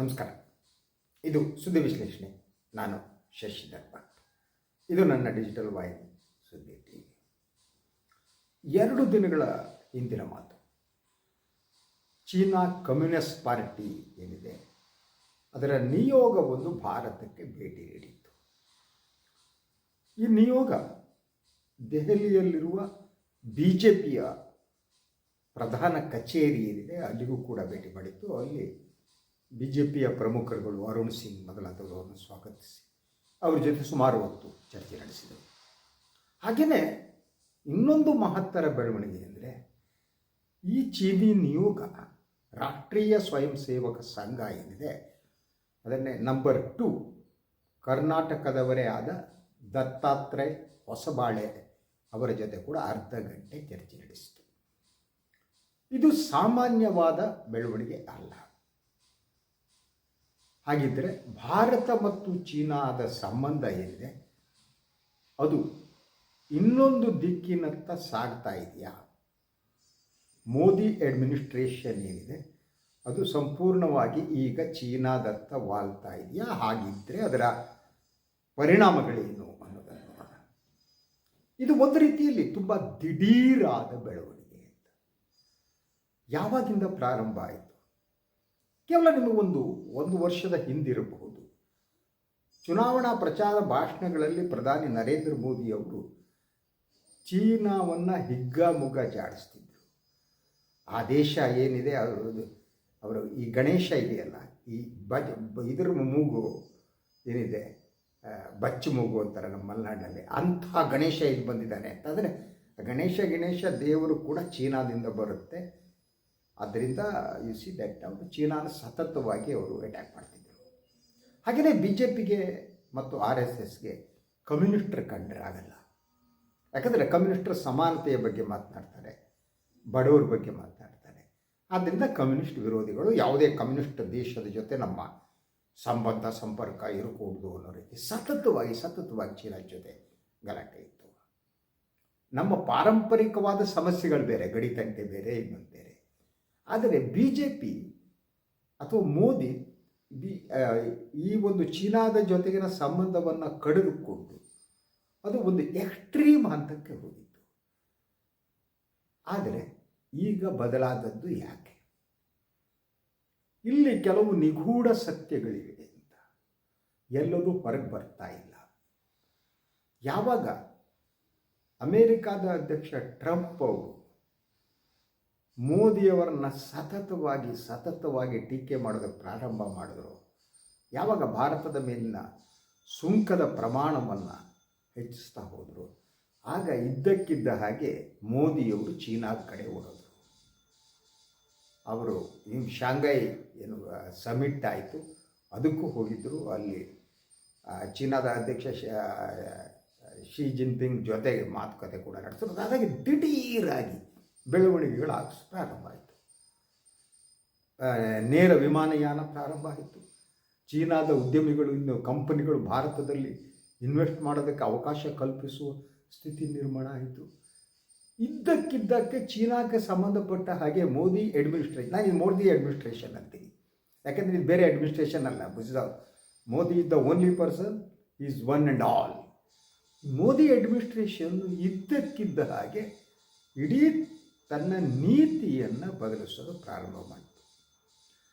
ನಮಸ್ಕಾರ. ಇದು ಸುದ್ದಿ ವಿಶ್ಲೇಷಣೆ. ನಾನು ಶಶಿಧರ್ ಇದು ನನ್ನ ಡಿಜಿಟಲ್ ವಾಹಿನಿ ಸುದ್ದಿ ಟಿವಿ. ಎರಡು ದಿನಗಳ ಹಿಂದಿನ ಮಾತು. ಚೀನಾ ಕಮ್ಯುನಿಸ್ಟ್ ಪಾರ್ಟಿ ಏನಿದೆ, ಅದರ ನಿಯೋಗವೊಂದು ಭಾರತಕ್ಕೆ ಭೇಟಿ ನೀಡಿತ್ತು. ಈ ನಿಯೋಗ ದೆಹಲಿಯಲ್ಲಿರುವ ಬಿ ಜೆ ಪಿಯ ಪ್ರಧಾನ ಕಚೇರಿ ಏನಿದೆ, ಅಲ್ಲಿಗೂ ಕೂಡ ಭೇಟಿ ಮಾಡಿತ್ತು. ಅಲ್ಲಿ ಬಿ ಜೆ ಪಿಯ ಪ್ರಮುಖರುಗಳು ಅರುಣ್ ಸಿಂಗ್ ಮೊದಲಾದವರನ್ನು ಸ್ವಾಗತಿಸಿ ಅವರ ಜೊತೆ ಸುಮಾರು ಹೊತ್ತು ಚರ್ಚೆ ನಡೆಸಿದರು. ಹಾಗೆಯೇ ಇನ್ನೊಂದು ಮಹತ್ತರ ಬೆಳವಣಿಗೆ ಅಂದರೆ ಈ ಚೀನಿ ನಿಯೋಗ ರಾಷ್ಟ್ರೀಯ ಸ್ವಯಂ ಸೇವಕ ಸಂಘ ಏನಿದೆ, ಅದನ್ನೇ ನಂಬರ್ ಟು ಕರ್ನಾಟಕದವರೇ ಆದ ದತ್ತಾತ್ರೇಯ ಹೊಸಬಾಳೆ ಅವರ ಜೊತೆ ಕೂಡ ಅರ್ಧ ಗಂಟೆ ಚರ್ಚೆ ನಡೆಸಿತು. ಇದು ಸಾಮಾನ್ಯವಾದ ಬೆಳವಣಿಗೆ ಅಲ್ಲ. ಹಾಗಿದ್ದರೆ ಭಾರತ ಮತ್ತು ಚೀನಾದ ಸಂಬಂಧ ಏನಿದೆ ಅದು ಇನ್ನೊಂದು ದಿಕ್ಕಿನತ್ತ ಸಾಗ್ತಾ ಇದೆಯಾ? ಮೋದಿ ಅಡ್ಮಿನಿಸ್ಟ್ರೇಷನ್ ಏನಿದೆ? ಅದು ಸಂಪೂರ್ಣವಾಗಿ ಈಗ ಚೀನಾದತ್ತ ವಾಲ್ತಾ ಇದೆಯಾ? ಹಾಗಿದ್ದರೆ ಅದರ ಪರಿಣಾಮಗಳೇನು ಅನ್ನೋದನ್ನು ನೋಡೋಣ. ಇದು ಒಂದು ರೀತಿಯಲ್ಲಿ ತುಂಬ ದಿಢೀರಾದ ಬೆಳವಣಿಗೆ ಅಂತ. ಯಾವಾಗಿಂದ ಪ್ರಾರಂಭ ಆಯಿತು? ಕೇವಲ ನಿಮಗೊಂದು ಒಂದು ವರ್ಷದ ಹಿಂದಿರಬಹುದು. ಚುನಾವಣಾ ಪ್ರಚಾರ ಭಾಷಣಗಳಲ್ಲಿ ಪ್ರಧಾನಿ ನರೇಂದ್ರ ಮೋದಿ ಅವರು ಚೀನಾವನ್ನು ಹಿಗ್ಗಾಮುಗ್ಗ ಜಾಡಿಸ್ತಿದ್ರು. ಆ ದೇಶ ಏನಿದೆ ಅವರು ಅವರು ಈ ಗಣೇಶ ಇದೆಯಲ್ಲ, ಈ ಬಜ್, ಇದ್ರ ಮೂಗು ಏನಿದೆ ಬಚ್ಚು ಮೂಗು ಅಂತಾರೆ ನಮ್ಮ ಮಲೆನಾಡಲ್ಲಿ ಅಂಥ ಗಣೇಶ ಇಲ್ಲಿ ಬಂದಿದ್ದಾನೆ. ಅಂತಂದರೆ ಗಣೇಶ ಗಣೇಶ ದೇವರು ಕೂಡ ಚೀನಾದಿಂದ ಬರುತ್ತೆ. ಆದ್ದರಿಂದ ಯು ಸಿ ದಟ್ ಅವರು ಚೀನಾನ ಸತತವಾಗಿ ಅವರು ಅಟ್ಯಾಕ್ ಮಾಡ್ತಿದ್ದರು ಹಾಗೆಯೇ ಬಿ ಜೆ ಪಿಗೆ ಮತ್ತು ಆರ್ ಎಸ್ ಎಸ್ಗೆ ಕಮ್ಯುನಿಸ್ಟರ್ ಕಂಡ್ರೆ ಆಗಲ್ಲ. ಯಾಕಂದರೆ ಕಮ್ಯುನಿಸ್ಟರ್ ಸಮಾನತೆಯ ಬಗ್ಗೆ ಮಾತನಾಡ್ತಾರೆ, ಬಡವರ ಬಗ್ಗೆ ಮಾತನಾಡ್ತಾರೆ. ಆದ್ದರಿಂದ ಕಮ್ಯುನಿಸ್ಟ್ ವಿರೋಧಿಗಳು ಯಾವುದೇ ಕಮ್ಯುನಿಸ್ಟ್ ದೇಶದ ಜೊತೆ ನಮ್ಮ ಸಂಬಂಧ, ಸಂಪರ್ಕ ಇರಕೂಡದು ಅನ್ನೋ ರೀತಿ ಸತತವಾಗಿ ಸತತವಾಗಿ ಚೀನಾ ಜೊತೆ ಗಲಾಟೆ ಇತ್ತು. ನಮ್ಮ ಪಾರಂಪರಿಕವಾದ ಸಮಸ್ಯೆಗಳು ಬೇರೆ ಗಡಿತಂಟೆ ಬೇರೆ, ಇನ್ನೊಂದು ಬೇರೆ. ಆದರೆ ಬಿ ಜೆ ಪಿ ಅಥವಾ ಮೋದಿ ಬಿ ಈ ಒಂದು ಚೀನಾದ ಜೊತೆಗಿನ ಸಂಬಂಧವನ್ನು ಕಡಿದುಕೊಂಡು ಅದು ಒಂದು ಎಕ್ಸ್ಟ್ರೀಮ್ ಹಂತಕ್ಕೆ ಹೋಗಿತ್ತು. ಆದರೆ ಈಗ ಬದಲಾದದ್ದು ಯಾಕೆ? ಇಲ್ಲಿ ಕೆಲವು ನಿಗೂಢ ಸತ್ಯಗಳಿವೆ ಅಂತ. ಎಲ್ಲದೂ ಹೊರಗೆ ಬರ್ತಾ ಇಲ್ಲ. ಯಾವಾಗ ಅಮೇರಿಕಾದ ಅಧ್ಯಕ್ಷ ಟ್ರಂಪ್ ಅವರು ಮೋದಿಯವರನ್ನ ಸತತವಾಗಿ ಸತತವಾಗಿ ಟೀಕೆ ಮಾಡೋದು ಪ್ರಾರಂಭ ಮಾಡಿದ್ರು. ಯಾವಾಗ ಭಾರತದ ಮೇಲಿನ ಸುಂಕದ ಪ್ರಮಾಣವನ್ನು ಹೆಚ್ಚಿಸ್ತಾ ಹೋದರು. ಆಗ ಇದ್ದಕ್ಕಿದ್ದ ಹಾಗೆ ಮೋದಿಯವರು ಚೀನಾದ ಕಡೆ ಓಡೋದ್ರು. ಅವರು ಇನ್ ಶಾಂಘೈ ಏನು ಸಮಿಟ್ ಆಯಿತು. ಅದಕ್ಕೂ ಹೋಗಿದ್ದರು ಅಲ್ಲಿ ಚೀನಾದ ಅಧ್ಯಕ್ಷ ಶ- ಶಿ ಜಿನ್ಪಿಂಗ್ ಜೊತೆಗೆ ಮಾತುಕತೆ ಕೂಡ ನಡೆಸಿದ್ರು. ಹಾಗಾಗಿ ದಿಢೀರಾಗಿ ಬೆಳವಣಿಗೆಗಳು ಆಗ ಪ್ರಾರಂಭ ಆಯಿತು. ನೇರ ವಿಮಾನಯಾನ ಪ್ರಾರಂಭ ಆಯಿತು. ಚೀನಾದ ಉದ್ಯಮಿಗಳು ಇನ್ನು ಕಂಪನಿಗಳು ಭಾರತದಲ್ಲಿ ಇನ್ವೆಸ್ಟ್ ಮಾಡೋದಕ್ಕೆ ಅವಕಾಶ ಕಲ್ಪಿಸುವ ಸ್ಥಿತಿ ನಿರ್ಮಾಣ ಆಯಿತು. ಇದ್ದಕ್ಕಿದ್ದಕ್ಕೆ ಚೀನಾಕ್ಕೆ ಸಂಬಂಧಪಟ್ಟ ಹಾಗೆ ಮೋದಿ ಅಡ್ಮಿನಿಸ್ಟ್ರೇಷನ್ ನಾನು ಇದು ಮೋದಿ ಅಡ್ಮಿನಿಸ್ಟ್ರೇಷನ್ ಅಂತೀನಿ. ಯಾಕೆಂದರೆ ಇದು ಬೇರೆ ಅಡ್ಮಿನಿಸ್ಟ್ರೇಷನ್ ಅಲ್ಲ. ಬುಜ್ದ Modi is the only person is one and all Modi administration ಇದ್ದಕ್ಕಿದ್ದ ಹಾಗೆ ಇಡೀ ತನ್ನ ನೀತಿಯನ್ನು ಬದಲಿಸೋದು ಪ್ರಾರಂಭ ಮಾಡಿತು.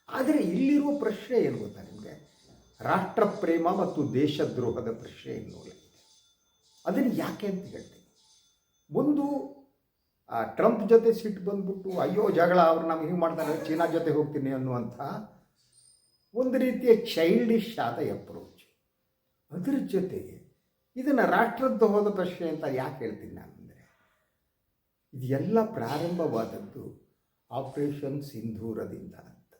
ಆದರೆ ಇಲ್ಲಿರುವ ಪ್ರಶ್ನೆ ಏನು ಗೊತ್ತಾ ನಿಮಗೆ? ರಾಷ್ಟ್ರ ಪ್ರೇಮ ಮತ್ತು ದೇಶದ್ರೋಹದ ಪ್ರಶ್ನೆ ನೋಡಿ ಅದನ್ನು ಯಾಕೆ ಅಂತ ಹೇಳ್ತೀನಿ. ಒಂದು, ಆ, ಟ್ರಂಪ್ ಜೊತೆ ಸಿಟ್ಟು ಬಂದ್ಬಿಟ್ಟು, ಅಯ್ಯೋ, ಜಗಳ, ಅವ್ರು ನಮ್ಗೆ ಹಿಂಗೆ ಮಾಡ್ತಾರೆ, ಚೀನಾ ಜೊತೆ ಹೋಗ್ತೀನಿ ಅನ್ನುವಂಥ ಒಂದು ರೀತಿಯ ಚೈಲ್ಡಿಶ್ ಆದ ಅಪ್ರೋಚ್ ಅದರ ಜೊತೆಗೆ ಇದನ್ನು ರಾಷ್ಟ್ರದ್ರೋಹದ ಪ್ರಶ್ನೆ ಅಂತ ಯಾಕೆ ಹೇಳ್ತೀನಿ ನಾನು? ಅಂದರೆ ಇದು ಎಲ್ಲ ಪ್ರಾರಂಭವಾದದ್ದು ಆಪರೇಷನ್ ಸಿಂಧೂರದಿಂದ ಅಂತ.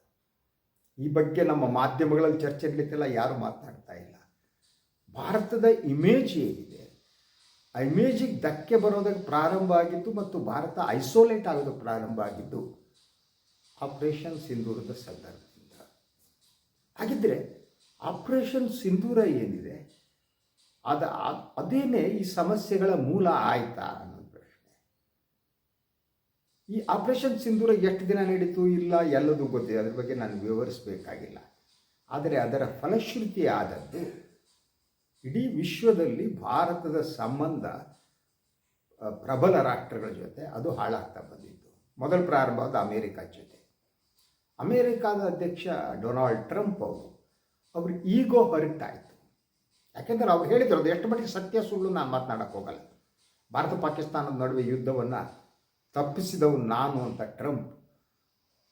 ಈ ಬಗ್ಗೆ ನಮ್ಮ ಮಾಧ್ಯಮಗಳಲ್ಲಿ ಚರ್ಚೆ ನಡೀತಿಲ್ಲ ಯಾರು ಮಾತನಾಡ್ತಾ ಇಲ್ಲ. ಭಾರತದ ಇಮೇಜ್ ಏನಿದೆ? ಆ ಇಮೇಜಿಗೆ ಧಕ್ಕೆ ಬರೋದಕ್ಕೆ ಪ್ರಾರಂಭ ಆಗಿದ್ದು ಮತ್ತು ಭಾರತ ಐಸೋಲೇಟ್ ಆಗೋದಕ್ಕೆ ಪ್ರಾರಂಭ ಆಗಿದ್ದು ಆಪರೇಷನ್ ಸಿಂಧೂರದ ಸಂದರ್ಭದಿಂದ. ಹಾಗಿದ್ದರೆ ಆಪರೇಷನ್ ಸಿಂಧೂರ ಏನಿದೆ? ಅದ, ಅದೇನೇ ಈ ಸಮಸ್ಯೆಗಳ ಮೂಲ ಆಯ್ತಾ? ಈ ಆಪರೇಷನ್ ಸಿಂಧೂರ ಎಷ್ಟು ದಿನ ನಡೀತು ಇಲ್ಲ ಎಲ್ಲದೂ ಗೊತ್ತಿದೆ ಅದ್ರ ಬಗ್ಗೆ ನಾನು ವಿವರಿಸಬೇಕಾಗಿಲ್ಲ. ಆದರೆ ಅದರ ಫಲಶ್ರುತಿ ಆದದ್ದು ಇಡೀ ವಿಶ್ವದಲ್ಲಿ ಭಾರತದ ಸಂಬಂಧ ಪ್ರಬಲ ರಾಷ್ಟ್ರಗಳ ಜೊತೆ ಅದು ಹಾಳಾಗ್ತಾ ಬಂದಿತ್ತು. ಮೊದಲ ಪ್ರಾರಂಭ ಆದ ಅಮೇರಿಕಾ ಜೊತೆ. ಅಮೇರಿಕಾದ ಅಧ್ಯಕ್ಷ ಡೊನಾಲ್ಡ್ ಟ್ರಂಪ್ ಅವರು, ಅವ್ರ ಈಗೋ ಹೊರಟಾಯಿತು ಯಾಕೆಂದರೆ ಅವ್ರು ಹೇಳಿದ್ರು ಅದು ಎಷ್ಟು ಮಟ್ಟಿಗೆ ಸತ್ಯ ಸುಳ್ಳು ನಾನು ಮಾತನಾಡೋಕ್ಕೋಗಲ್ಲ. ಭಾರತ ಪಾಕಿಸ್ತಾನದ ನಡುವೆ ಯುದ್ಧವನ್ನು ತಪ್ಪಿಸಿದವು ನಾನು ಅಂತ ಟ್ರಂಪ್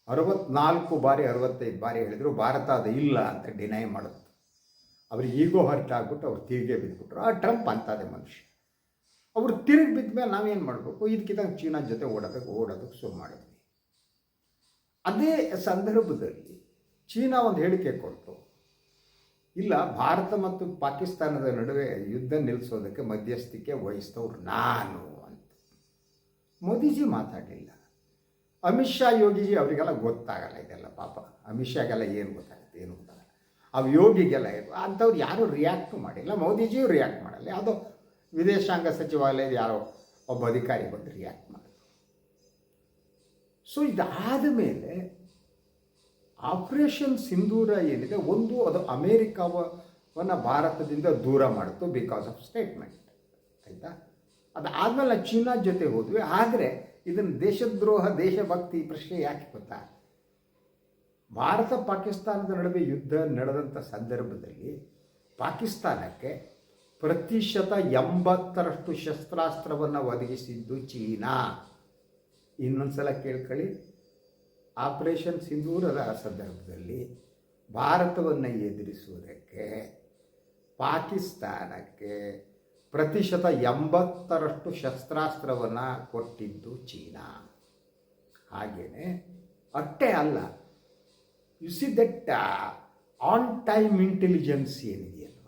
ಅರವತ್ನಾಲ್ಕು ಬಾರಿ ಅರವತ್ತೈದು ಬಾರಿ ಹೇಳಿದರು ಭಾರತ ಅದು ಇಲ್ಲ ಅಂತ ಡಿನೈ ಮಾಡುತ್ತೆ. ಅವ್ರಿಗೆ ಈಗೋ ಹರ್ಟ್ ಆಗ್ಬಿಟ್ಟು ಅವ್ರು ತಿರುಗೇ ಬಿದ್ದುಬಿಟ್ರು ಆ ಟ್ರಂಪ್ ಅಂತದೇ ಮನುಷ್ಯ. ಅವರು ತಿರುಗಿ ಬಿದ್ದ ಮೇಲೆ ನಾವೇನು ಮಾಡಬೇಕು? ಇದಕ್ಕಿಂತ ಚೀನಾ ಜೊತೆ ಓಡೋದಕ್ಕೆ ಓಡೋದಕ್ಕೆ ಶುರು ಮಾಡಿದ್ವಿ. ಅದೇ ಸಂದರ್ಭದಲ್ಲಿ ಚೀನಾ ಒಂದು ಹೇಳಿಕೆ ಕೊಡ್ತು. ಇಲ್ಲ, ಭಾರತ ಮತ್ತು ಪಾಕಿಸ್ತಾನದ ನಡುವೆ ಯುದ್ಧ ನಿಲ್ಲಿಸೋದಕ್ಕೆ ಮಧ್ಯಸ್ಥಿಕೆ ವಹಿಸ್ತವ್ರು ನಾನು. ಮೋದಿಜಿ ಮಾತಾಡಲಿಲ್ಲ. ಅಮಿತ್ ಶಾ, ಯೋಗಿಜಿ ಅವರಿಗೆಲ್ಲ ಗೊತ್ತಾಗಲ್ಲ ಇದೆಲ್ಲ ಪಾಪ. ಅಮಿತ್ ಶಾಗೆಲ್ಲ ಏನು ಗೊತ್ತಾಗುತ್ತೆ, ಏನು ಗೊತ್ತಾಗಲ್ಲ. ಅವು ಯೋಗಿಗೆಲ್ಲ ಅಂಥವ್ರು ಯಾರೂ ರಿಯಾಕ್ಟು ಮಾಡಿಲ್ಲ. ಮೋದಿಜಿಯೂ ರಿಯಾಕ್ಟ್ ಮಾಡಲ್ಲ. ಯಾವುದೋ ವಿದೇಶಾಂಗ ಸಚಿವಾಲಯದ ಯಾರೋ ಒಬ್ಬ ಅಧಿಕಾರಿ ಬಂದು ರಿಯಾಕ್ಟ್ ಮಾಡಿದ್ರು. ಸೊ ಇದಾದ ಮೇಲೆ ಆಪರೇಷನ್ ಸಿಂಧೂರ ಏನಿದೆ, ಒಂದು ಅದು ಅಮೇರಿಕಾವನ್ನು ಭಾರತದಿಂದ ದೂರ ಮಾಡಿತು ಬಿಕಾಸ್ ಆಫ್ ಸ್ಟೇಟ್ಮೆಂಟ್ ಆಯಿತಾ? ಅದಾದಮೇಲೆ ಚೀನಾ ಜೊತೆ ಹೋದ್ವಿ. ಆದರೆ ಇದನ್ನು ದೇಶದ್ರೋಹ, ದೇಶಭಕ್ತಿ ಪ್ರಶ್ನೆ ಯಾಕೆ ಗೊತ್ತಾ? ಭಾರತ ಪಾಕಿಸ್ತಾನದ ನಡುವೆ ಯುದ್ಧ ನಡೆದಂಥ ಸಂದರ್ಭದಲ್ಲಿ ಪಾಕಿಸ್ತಾನಕ್ಕೆ ಪ್ರತಿಶತ ಎಂಬತ್ತರಷ್ಟು ಶಸ್ತ್ರಾಸ್ತ್ರವನ್ನು ಒದಗಿಸಿದ್ದು ಚೀನಾ. ಇನ್ನೊಂದು ಸಲ ಕೇಳ್ಕೊಳ್ಳಿ. ಆಪರೇಷನ್ ಸಿಂಧೂರದ ಸಂದರ್ಭದಲ್ಲಿ ಭಾರತವನ್ನು ಎದುರಿಸುವುದಕ್ಕೆ ಪಾಕಿಸ್ತಾನಕ್ಕೆ ಪ್ರತಿಶತ ಎಂಬತ್ತರಷ್ಟು ಶಸ್ತ್ರಾಸ್ತ್ರವನ್ನು ಕೊಟ್ಟಿದ್ದು ಚೀನಾ. ಹಾಗೆಯೇ ಅಷ್ಟೇ ಅಲ್ಲ. You see that on time intelligence ಏನಿದೆಯಲ್ವ?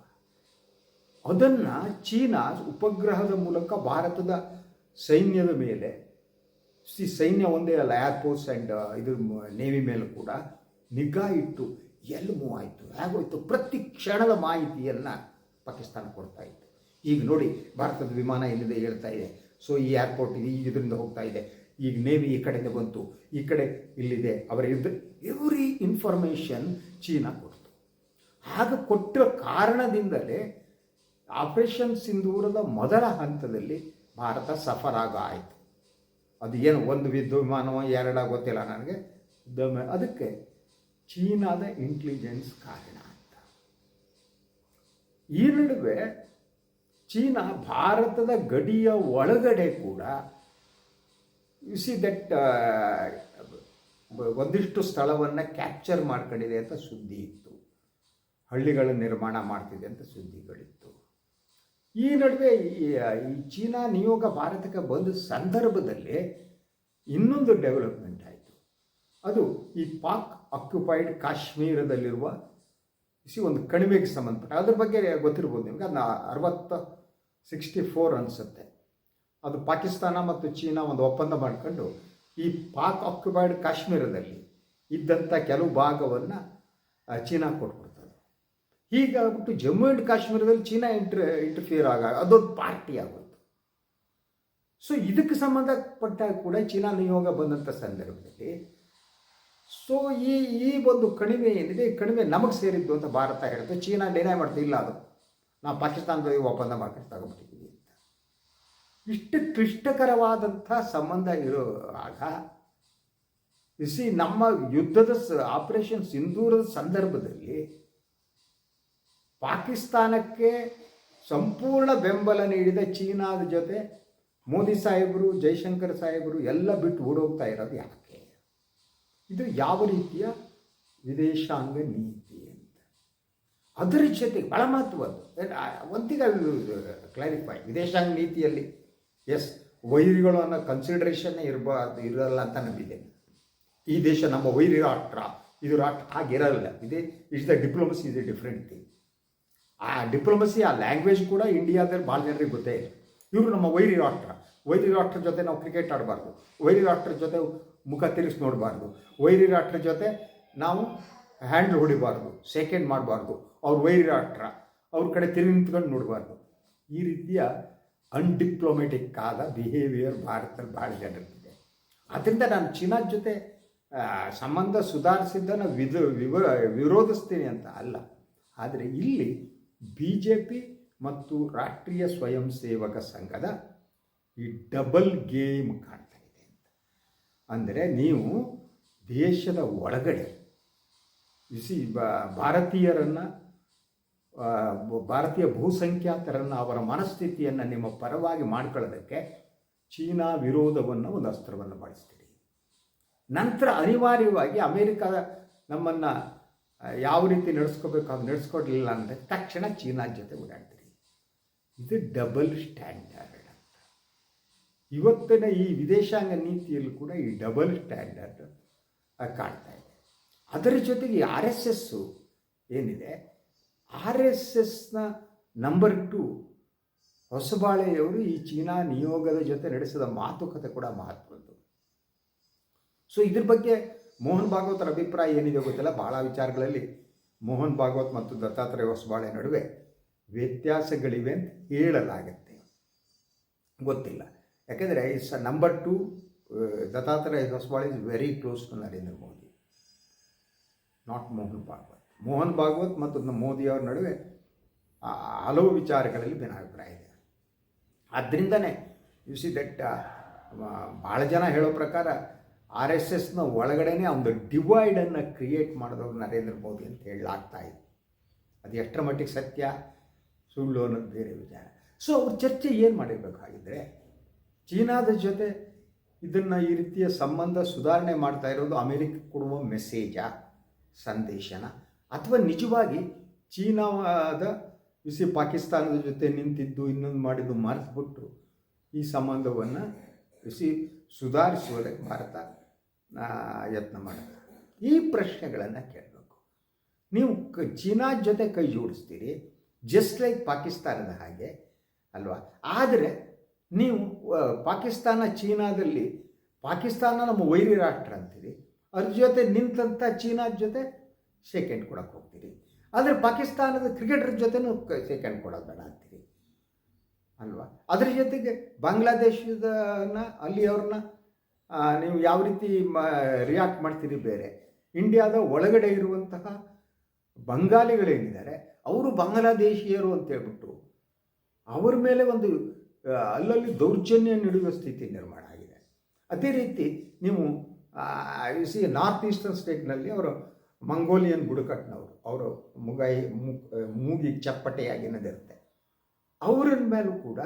ಅದನ್ನು ಚೀನಾ ಉಪಗ್ರಹದ ಮೂಲಕ ಭಾರತದ ಸೈನ್ಯದ ಮೇಲೆ ಸಿ ಸೈನ್ಯ ಒಂದೇ ಅಲ್ಲ ಏರ್ಫೋರ್ಸ್ ಆ್ಯಂಡ್ ಇದ್ರ ನೇವಿ ಮೇಲೂ ಕೂಡ ನಿಗಾ ಇಟ್ಟು, ಎಲ್ಲಿ ಮೂವ್ ಆಯಿತು. ಹೇಗೋಯ್ತು ಪ್ರತಿ ಕ್ಷಣದ ಮಾಹಿತಿಯನ್ನು ಪಾಕಿಸ್ತಾನ ಕೊಡ್ತಾ ಇತ್ತು. ಈಗ ನೋಡಿ, ಭಾರತದ ವಿಮಾನ ಎಲ್ಲಿದೆ ಹೇಳ್ತಾ ಇದೆ. ಸೊ ಈ ಏರ್ಪೋರ್ಟ್ ಇದೆ, ಇದರಿಂದ ಹೋಗ್ತಾ ಇದೆ. ಈಗ ನೇವಿ ಈ ಕಡೆಯಿಂದ ಬಂತು. ಈ ಕಡೆ ಇಲ್ಲಿದೆ. ಅವರ ಇದ್ದ ಎವ್ರಿ ಇನ್ಫಾರ್ಮೇಷನ್ ಚೀನಾ ಕೊಡ್ತು. ಆಗ ಕೊಟ್ಟಿರೋ ಕಾರಣದಿಂದಲೇ ಆಪರೇಷನ್ ಸಿಂಧೂರದ ಮೊದಲ ಹಂತದಲ್ಲಿ ಭಾರತ ಸಫರ್ ಆಗ ಆಯಿತು. ಅದು ಏನು, ಒಂದು ವಿದ್ಯುತ್ ವಿಮಾನವೋ, ಎರಡ ಗೊತ್ತಿಲ್ಲ ನನಗೆ. ದಮ ಅದಕ್ಕೆ ಚೀನಾದ ಇಂಟೆಲಿಜೆನ್ಸ್ ಕಾರಣ ಅಂತ. ಈ ನಡುವೆ ಚೀನಾ ಭಾರತದ ಗಡಿಯ ಒಳಗಡೆ ಕೂಡ ಯು ಸಿ ದಟ್ ಒಂದಿಷ್ಟು ಸ್ಥಳವನ್ನು ಕ್ಯಾಪ್ಚರ್ ಮಾಡ್ಕೊಂಡಿದೆ ಅಂತ ಸುದ್ದಿ ಇತ್ತು. ಹಳ್ಳಿಗಳ ನಿರ್ಮಾಣ ಮಾಡ್ತಿದೆ ಅಂತ ಸುದ್ದಿಗಳಿತ್ತು. ಈ ನಡುವೆ ಈ ಚೀನಾ ನಿಯೋಗ ಭಾರತಕ್ಕೆ ಬಂದ ಸಂದರ್ಭದಲ್ಲಿ ಇನ್ನೊಂದು ಡೆವಲಪ್ಮೆಂಟ್ ಆಯಿತು. ಅದು ಈ ಪಾಕ್ ಆಕ್ಯುಪೈಡ್ ಕಾಶ್ಮೀರದಲ್ಲಿರುವ ಸಿ ಒಂದು ಕಣಿವೆಗೆ ಸಂಬಂಧಪಟ್ಟ, ಅದ್ರ ಬಗ್ಗೆ ಗೊತ್ತಿರ್ಬೋದು ನಿಮ್ಗೆ, ಅದನ್ನ ಅರವತ್ತ ಸಿಕ್ಸ್ಟಿ ಫೋರ್ ಅನಿಸುತ್ತೆ. ಅದು ಪಾಕಿಸ್ತಾನ ಮತ್ತು ಚೀನಾ ಒಂದು ಒಪ್ಪಂದ ಮಾಡ್ಕೊಂಡು, ಈ ಪಾಕ್ ಆಕ್ಯುಪೈಡ್ ಕಾಶ್ಮೀರದಲ್ಲಿ ಇದ್ದಂಥ ಕೆಲವು ಭಾಗವನ್ನು ಚೀನಾ ಕೊಟ್ಬಿಡ್ತದೆ. ಹೀಗಾಗ್ಬಿಟ್ಟು ಜಮ್ಮು ಆ್ಯಂಡ್ ಕಾಶ್ಮೀರದಲ್ಲಿ ಚೀನಾ ಇಂಟ್ರ್ ಇಂಟರ್ಫಿಯರ್ ಆಗ, ಅದೊಂದು ಪಾರ್ಟಿ ಆಗುತ್ತೆ ಸೊ ಇದಕ್ಕೆ ಸಂಬಂಧಪಟ್ಟ ಕೂಡ ಚೀನಾ ನಿಯೋಗ ಬಂದಂಥ ಸಂದರ್ಭದಲ್ಲಿ ಸೊ ಈ ಈ ಒಂದು ಕಣಿವೆ ಏನಿದೆ, ಈ ಕಣಿವೆ ನಮಗೆ ಸೇರಿದ್ದು ಅಂತ ಭಾರತ ಹೇಳ್ತದೆ ಚೀನಾ ಡಿನೈ ಮಾಡ್ತಾ ಇಲ್ಲ ಅದು. ನಾವು ಪಾಕಿಸ್ತಾನದಲ್ಲಿ ಒಪ್ಪಂದ ಮಾಡ್ಕೊಂಡು ತಗೊಂಡ್ಬಿಟ್ಟಿದ್ದೀವಿ ಅಂತ. ಇಷ್ಟು ಕ್ಲಿಷ್ಟಕರವಾದಂಥ ಸಂಬಂಧ ಇರುವಾಗ ಇಸಿ ನಮ್ಮ ಯುದ್ಧದ ಸ ಆಪರೇಷನ್ ಸಿಂಧೂರದ ಸಂದರ್ಭದಲ್ಲಿ ಪಾಕಿಸ್ತಾನಕ್ಕೆ ಸಂಪೂರ್ಣ ಬೆಂಬಲ ನೀಡಿದ ಚೀನಾದ ಜೊತೆ ಮೋದಿ ಸಾಹೇಬರು, ಜೈಶಂಕರ್ ಸಾಹೇಬರು ಎಲ್ಲ ಬಿಟ್ಟು ಓಡೋಗ್ತಾ ಇರೋದು ಯಾಕೆ? ಇದು ಯಾವ ರೀತಿಯ ವಿದೇಶಾಂಗ ನೀತಿ? ಅದರ ಜೊತೆಗೆ ಬಹಳ ಮಹತ್ವದ್ದು ಒಂದಿಗ ಕ್ಲಾರಿಫೈ ವಿದೇಶಾಂಗ ನೀತಿಯಲ್ಲಿ ಎಸ್ ವೈರಿಗಳು ಅನ್ನೋ ಕನ್ಸಿಡರೇಷನ್ನೇ ಇರಬಾರ್ದು, ಇರಲ್ಲ ಅಂತ ನಂಬಿದೆ. ಈ ದೇಶ ನಮ್ಮ ವೈರಿ ರಾಷ್ಟ್ರ, ಇದು ರಾಷ್ಟ್ರ ಹಾಗಿರಲ್ಲ. ಇದೇ it's the diplomacy is a different thing ಆ ಡಿಪ್ಲೊಮಸಿ ಆ ಲ್ಯಾಂಗ್ವೇಜ್ ಕೂಡ ಇಂಡಿಯಾದಲ್ಲಿ ಭಾಳ ಜನರಿಗೆ ಗೊತ್ತೇ ಇಲ್ಲ. ಇವರು ನಮ್ಮ ವೈರಿ ರಾಷ್ಟ್ರ. ವೈರಿ ರಾಷ್ಟ್ರ ಜೊತೆ ನಾವು ಕ್ರಿಕೆಟ್ ಆಡಬಾರ್ದು. ವೈರಿ ರಾಷ್ಟ್ರ ಜೊತೆ ಮುಖ ತಿರುಗಿಸಿ ನೋಡಬಾರ್ದು. ವೈರಿ ರಾಷ್ಟ್ರ ಜೊತೆ ನಾವು ಹ್ಯಾಂಡ್ಲ್ ಹೊಡಿಬಾರ್ದು ಸೆಕೆಂಡ್ ಮಾಡಬಾರ್ದು, ಅವ್ರ ವೈರಿ ರಾಷ್ಟ್ರ ಅವ್ರ ಕಡೆ ತಿರುಗಿ ನಿಂತ್ಕೊಂಡು ನೋಡಬಾರ್ದು. ಈ ರೀತಿಯ ಅನ್ಡಿಪ್ಲೊಮೆಟಿಕ್ ಆದ ಬಿಹೇವಿಯರ್ ಭಾರತದಲ್ಲಿ ಭಾಳ ಜನರಿದೆ ಅದರಿಂದ ನಾನು ಚೀನಾ ಜೊತೆ ಸಂಬಂಧ ಸುಧಾರಿಸಿದ್ದನ್ನು ವಿಧ ವಿವ ವಿರೋಧಿಸ್ತೀನಿ ಅಂತ ಅಲ್ಲ. ಆದರೆ ಇಲ್ಲಿ ಬಿ ಜೆ ಪಿ ಮತ್ತು ರಾಷ್ಟ್ರೀಯ ಸ್ವಯಂ ಸೇವಕ ಸಂಘದ ಈ ಡಬಲ್ ಗೇಮ್ ಕಾಣ್ತಾ ಇದೆ ಅಂದರೆ ನೀವು ದೇಶದ ಒಳಗಡೆ ಬ- ಭಾರತೀಯರನ್ನು ಭಾರತೀಯ ಬಹುಸಂಖ್ಯಾತರನ್ನು ಅವರ ಮನಸ್ಥಿತಿಯನ್ನು ನಿಮ್ಮ ಪರವಾಗಿ ಮಾಡ್ಕೊಳ್ಳೋದಕ್ಕೆ ಚೀನಾ ವಿರೋಧವನ್ನು ಒಂದು ಅಸ್ತ್ರವನ್ನು ಬಳಸ್ತೀರಿ ನಂತರ ಅನಿವಾರ್ಯವಾಗಿ ಅಮೇರಿಕ ನಮ್ಮನ್ನು ಯಾವ ರೀತಿ ನಡೆಸ್ಕೋಬೇಕು, ಅದು ನಡೆಸ್ಕೊಡ್ಲಿಲ್ಲ ಅಂದರೆ ತಕ್ಷಣ ಚೀನಾ ಜೊತೆ ಓಡಾಡ್ತೀರಿ. ಇದು ಡಬಲ್ ಸ್ಟ್ಯಾಂಡರ್ಡ್ ಅಂತ. ಇವತ್ತಿನ ಈ ವಿದೇಶಾಂಗ ನೀತಿಯಲ್ಲೂ ಕೂಡ ಈ ಡಬಲ್ ಸ್ಟ್ಯಾಂಡರ್ಡ್ ಕಾಣ್ತಾ ಇದೆ. ಅದರ ಜೊತೆಗೆ ಆರ್ ಎಸ್ ಎಸ್ಸು ಏನಿದೆ, ಆರ್ ಎಸ್ ಎಸ್ನ ನಂಬರ್ ಟು ಹೊಸಬಾಳೆಯವರು ಈ ಚೀನಾ ನಿಯೋಗದ ಜೊತೆ ನಡೆಸಿದ ಮಾತುಕತೆ ಕೂಡ ಮಹತ್ವದ್ದು. ಸೊ ಇದ್ರ ಬಗ್ಗೆ ಮೋಹನ್ ಭಾಗವತರ ಅಭಿಪ್ರಾಯ ಏನಿದೆ ಗೊತ್ತಿಲ್ಲ. ಭಾಳ ವಿಚಾರಗಳಲ್ಲಿ ಮೋಹನ್ ಭಾಗವತ್ ಮತ್ತು ದತ್ತಾತ್ರೇಯ ಹೊಸಬಾಳೆ ನಡುವೆ ವ್ಯತ್ಯಾಸಗಳಿವೆ ಅಂತ ಹೇಳಲಾಗತ್ತೆ. ಗೊತ್ತಿಲ್ಲ. ಯಾಕೆಂದರೆ is number two Dattatreya Hosabale is very close to Narendra Modi. Not Mohan Bhagwat Mohan Bhagwat ಮತ್ತು ಮೋದಿಯವರ ನಡುವೆ ಹಲವು ವಿಚಾರಗಳಲ್ಲಿ ಭಿನ್ನಾಭಿಪ್ರಾಯ ಇದೆ. ಆದ್ದರಿಂದನೇ ಯು ಸಿ ದಟ್ ಭಾಳ ಜನ ಹೇಳೋ ಪ್ರಕಾರ ಆರ್ ಎಸ್ ಎಸ್ನ ಒಳಗಡೆನೇ ಒಂದು ಡಿವೈಡನ್ನು ಕ್ರಿಯೇಟ್ ಮಾಡಿದವರು ನರೇಂದ್ರ ಮೋದಿ ಅಂತ ಹೇಳಲಾಗ್ತಾ ಇದೆ. ಅದು ಎಷ್ಟರ ಮಟ್ಟಿಗೆ ಸತ್ಯ? ಸುಳ್ಳು ಅನ್ನೋದು ಬೇರೆ ವಿಚಾರ. ಸೊ ಅವ್ರ ಚರ್ಚೆ ಏನು ಮಾಡಿರಬೇಕಾಗಿದ್ದರೆ ಚೀನಾದ ಜೊತೆ ಇದನ್ನು ಈ ರೀತಿಯ ಸಂಬಂಧ ಸುಧಾರಣೆ ಮಾಡ್ತಾ ಇರೋದು ಅಮೆರಿಕ ಕೊಡುವ ಮೆಸೇಜಾ ಸಂದೇಶನ ಅಥವಾ ನಿಜವಾಗಿ ಚೀನಾದ ಬಿಸಿ ಪಾಕಿಸ್ತಾನದ ಜೊತೆ ನಿಂತಿದ್ದು, ಇನ್ನೊಂದು ಮಾಡಿದ್ದು ಮರೆತುಬಿಟ್ಟು ಈ ಸಂಬಂಧವನ್ನು ಬಿಸಿ ಸುಧಾರಿಸುವುದಕ್ಕೆ ಭಾರತ ಯತ್ನ ಮಾಡುತ್ತೆ. ಈ ಪ್ರಶ್ನೆಗಳನ್ನು ಕೇಳಬೇಕು. ನೀವು ಕ, ಚೀನಾ ಜೊತೆ ಕೈ ಜೋಡಿಸ್ತೀರಿ ಜಸ್ಟ್ ಲೈಕ್ ಪಾಕಿಸ್ತಾನದ ಹಾಗೆ, ಅಲ್ವಾ? ಆದರೆ, ನೀವು ಪಾಕಿಸ್ತಾನ ಚೀನಾದಲ್ಲಿ, ಪಾಕಿಸ್ತಾನ ನಮ್ಮ ವೈರಿ ರಾಷ್ಟ್ರ ಅಂತೀರಿ ಅದ್ರ ಜೊತೆ ನಿಂತಂಥ ಚೀನಾದ ಜೊತೆ ಸೆಕೆಂಡ್ ಕೊಡೋಕೆ ಹೋಗ್ತೀರಿ. ಆದರೆ ಪಾಕಿಸ್ತಾನದ ಕ್ರಿಕೆಟರ್ ಜೊತೆನೂ ಸೆಕೆಂಡ್ ಕೊಡೋದು ಬೇಡ ಅಂತೀರಿ. ಅಲ್ವಾ? ಅದ್ರ ಜೊತೆಗೆ ಬಾಂಗ್ಲಾದೇಶದನ್ನ ಅಲ್ಲಿ ಅವ್ರನ್ನ ನೀವು ಯಾವ ರೀತಿ ಮ ರಿಯಾಕ್ಟ್ ಮಾಡ್ತೀರಿ ಬೇರೆ. ಇಂಡಿಯಾದ ಒಳಗಡೆ ಇರುವಂತಹ ಬಂಗಾಲಿಗಳೇನಿದ್ದಾರೆ, ಅವರು ಬಾಂಗ್ಲಾದೇಶಿಯರು ಅಂತ ಹೇಳ್ಬಿಟ್ಟು ಅವ್ರ ಮೇಲೆ ಒಂದು ಅಲ್ಲಲ್ಲಿ ದೌರ್ಜನ್ಯ ನೀಡುವ ಸ್ಥಿತಿ ನಿರ್ಮಾಣ ಆಗಿದೆ. ಅದೇ ರೀತಿ ನೀವು ಸಿ ನಾರ್ತ್ ಈಸ್ಟರ್ನ್ ಸ್ಟೇಟ್ನಲ್ಲಿ ಅವರು ಮಂಗೋಲಿಯನ್ ಬುಡಕಟ್ಟಿನವರು ಅವರು ಮುಗೈ ಮೂಗಿ ಚಪ್ಪಟೆಯಾಗಿ ನದಿರುತ್ತೆ ಅವರ ಮೇಲೂ ಕೂಡ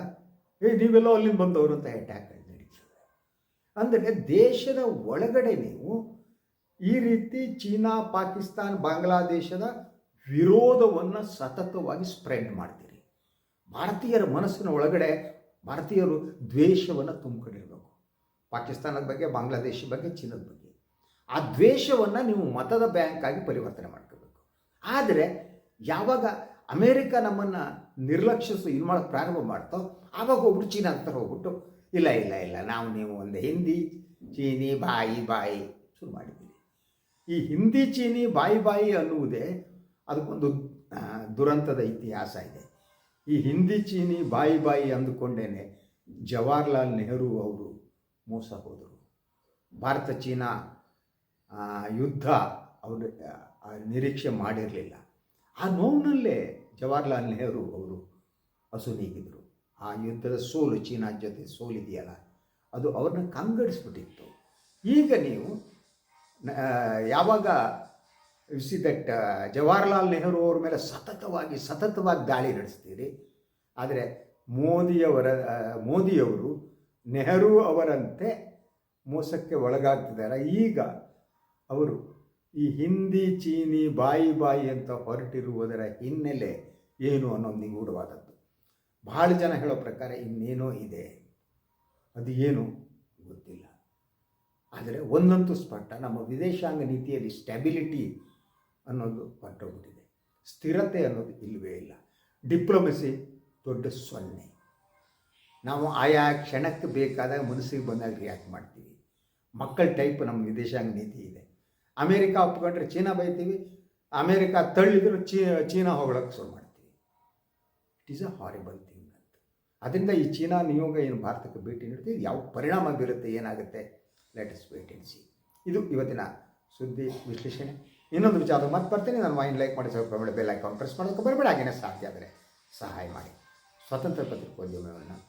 ಏ ನೀವೆಲ್ಲ ಅಲ್ಲಿಂದ ಬಂದವರು ಅಂತ ಅಟ್ಯಾಕ್ ನಡೀತದೆ. ಅಂದರೆ ದೇಶದ ಒಳಗಡೆ ನೀವು ಈ ರೀತಿ ಚೀನಾ, ಪಾಕಿಸ್ತಾನ, ಬಾಂಗ್ಲಾದೇಶದ ವಿರೋಧವನ್ನು ಸತತವಾಗಿ ಸ್ಪ್ರೆಡ್ ಮಾಡ್ತೀರಿ. ಭಾರತೀಯರ ಮನಸ್ಸಿನ ಒಳಗಡೆ ಭಾರತೀಯರು ದ್ವೇಷವನ್ನು ತುಂಬಿಕೊಂಡಿರಬೇಕು ಪಾಕಿಸ್ತಾನದ ಬಗ್ಗೆ, ಬಾಂಗ್ಲಾದೇಶ ಬಗ್ಗೆ, ಚೀನದ ಬಗ್ಗೆ. ಆ ದ್ವೇಷವನ್ನು ನೀವು ಮತದ ಬ್ಯಾಂಕ್ ಆಗಿ ಪರಿವರ್ತನೆ ಮಾಡ್ಕೋಬೇಕು. ಆದರೆ ಯಾವಾಗ ಅಮೇರಿಕ ನಮ್ಮನ್ನು ನಿರ್ಲಕ್ಷಿಸಿ, ಇದು ಮಾಡೋಕ್ಕೆ ಪ್ರಾರಂಭ ಮಾಡ್ತೋ, ಆವಾಗ ಹೋಗ್ಬಿಟ್ಟು ಚೀನಾ ಹತ್ರ ಹೋಗ್ಬಿಟ್ಟು, ಇಲ್ಲ ಇಲ್ಲ ಇಲ್ಲ, ನಾವು ನೀವು ಒಂದು ಹಿಂದಿ, ಚೀನಿ, ಬಾಯಿ ಬಾಯಿ ಶುರು ಮಾಡಿದ್ದೀವಿ ಈ ಹಿಂದಿ, ಚೀನಿ, ಬಾಯಿ ಬಾಯಿ ಅನ್ನುವುದೇ ಅದಕ್ಕೊಂದು ದುರಂತದ ಇತಿಹಾಸ ಇದೆ. ಈ ಹಿಂದಿ, ಚೀನಿ, ಬಾಯಿ ಬಾಯಿ ಅಂದುಕೊಂಡೇನೆ ಜವಾಹರ್ಲಾಲ್ ನೆಹರು ಅವರು ಮೋಸ ಹೋದರು ಭಾರತ ಚೀನಾ ಯುದ್ಧ ಅವರು ನಿರೀಕ್ಷೆ ಮಾಡಿರಲಿಲ್ಲ. ಆ ನೋವಿನಲ್ಲೇ ಜವಾಹರ್ಲಾಲ್ ನೆಹರು ಅವರು ಅಸುನೀಗಿದ್ರು ಆ ಯುದ್ಧದ ಸೋಲು ಚೀನಾ ಜೊತೆ ಸೋಲಿದೆಯಲ್ಲ, ಅದು ಅವ್ರನ್ನ ಕಂಗಡಿಸ್ಬಿಟ್ಟಿತ್ತು. ಈಗ ನೀವು ಯಾವಾಗ ಸಿ ದಟ್ ಜವಾಹರ್ಲಾಲ್ ನೆಹರು ಅವ್ರ ಮೇಲೆ ಸತತವಾಗಿ ಸತತವಾಗಿ ದಾಳಿ ನಡೆಸ್ತೀರಿ, ಆದರೆ ಮೋದಿಯವರ ಮೋದಿಯವರು ನೆಹರು ಅವರಂತೆ ಮೋಸಕ್ಕೆ ಒಳಗಾಗ್ತಿದ್ದಾರೆ. ಈಗ ಅವರು ಈ ಹಿಂದಿ, ಚೀನಿ, ಬಾಯಿ ಬಾಯಿ ಅಂತ ಹೊರಟಿರುವುದರ ಹಿನ್ನೆಲೆ ಏನು ಅನ್ನೋದು ನಿಗೂಢವಾದದ್ದು. ಬಹಳ ಜನ ಹೇಳೋ ಪ್ರಕಾರ ಇನ್ನೇನೋ ಇದೆ. ಅದು ಏನು ಗೊತ್ತಿಲ್ಲ. ಆದರೆ ಒಂದಂತೂ ಸ್ಪಷ್ಟ, ನಮ್ಮ ವಿದೇಶಾಂಗ ನೀತಿಯಲ್ಲಿ ಸ್ಟೆಬಿಲಿಟಿ ಅನ್ನೋದು ಹೊರಟೋಗ್ಬಿಟ್ಟಿದೆ. ಸ್ಥಿರತೆ ಅನ್ನೋದು ಇಲ್ಲವೇ ಇಲ್ಲ. ಡಿಪ್ಲೊಮೆಸಿ ದೊಡ್ಡ ಸೊನ್ನೆ. ನಾವು ಆಯಾ ಕ್ಷಣಕ್ಕೆ ಬೇಕಾದಾಗ ಮನಸ್ಸಿಗೆ ಬಂದಾಗ ರಿಯಾಕ್ಟ್ ಮಾಡ್ತೀವಿ. ಮಕ್ಕಳ ಟೈಪ್ ನಮ್ಮ ವಿದೇಶಾಂಗ ನೀತಿ ಇದೆ. ಅಮೇರಿಕ ಒಪ್ಕೊಂಡ್ರೆ ಚೀನಾ ಬೈತೀವಿ. ಅಮೇರಿಕ ತಳ್ಳಿದ್ರು ಚೀ, ಚೀನಾ ಹೋಗ್ಲಕ್ಕೆ ಶುರು ಮಾಡ್ತೀವಿ. It is a horrible thing ಅಂತ. ಅದರಿಂದ ಈ ಚೀನಾ ನಿಯೋಗ ಏನು ಭಾರತಕ್ಕೆ ಭೇಟಿ ನೀಡುತ್ತೆ? ಯಾವ ಪರಿಣಾಮ ಬೀರುತ್ತೆ, ಏನಾಗುತ್ತೆ? ಲೇಟೆಸ್ಟ್ ವೇಟ್ ಅಂಡ್ ಸಿ ಇದು ಇವತ್ತಿನ ಸುದ್ದಿ ವಿಶ್ಲೇಷಣೆ. ಇನ್ನೊಂದು ವಿಚಾರ ಮತ್ತೆ ಬರ್ತೀನಿ. ನಾನು ಮೈಂಡ್ ಲೈಕ್ ಮಾಡಿ ಸ್ವಲ್ಪ ಬೆಲ್ ಐಕಾನ್ ಪ್ರೆಸ್ ಮಾಡೋದಕ್ಕೆ ಬರಬೇಡ. ಹಾಗೇನೆ ಸಾಧ್ಯ ಆದರೆ ಸಹಾಯ ಮಾಡಿ. ಸ್ವತಂತ್ರ ಪತ್ರಿಕೋದ್ಯಮವನ್ನು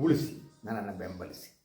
ಉಳಿಸಿ ನನ್ನನ್ನು ಬೆಂಬಲಿಸಿ.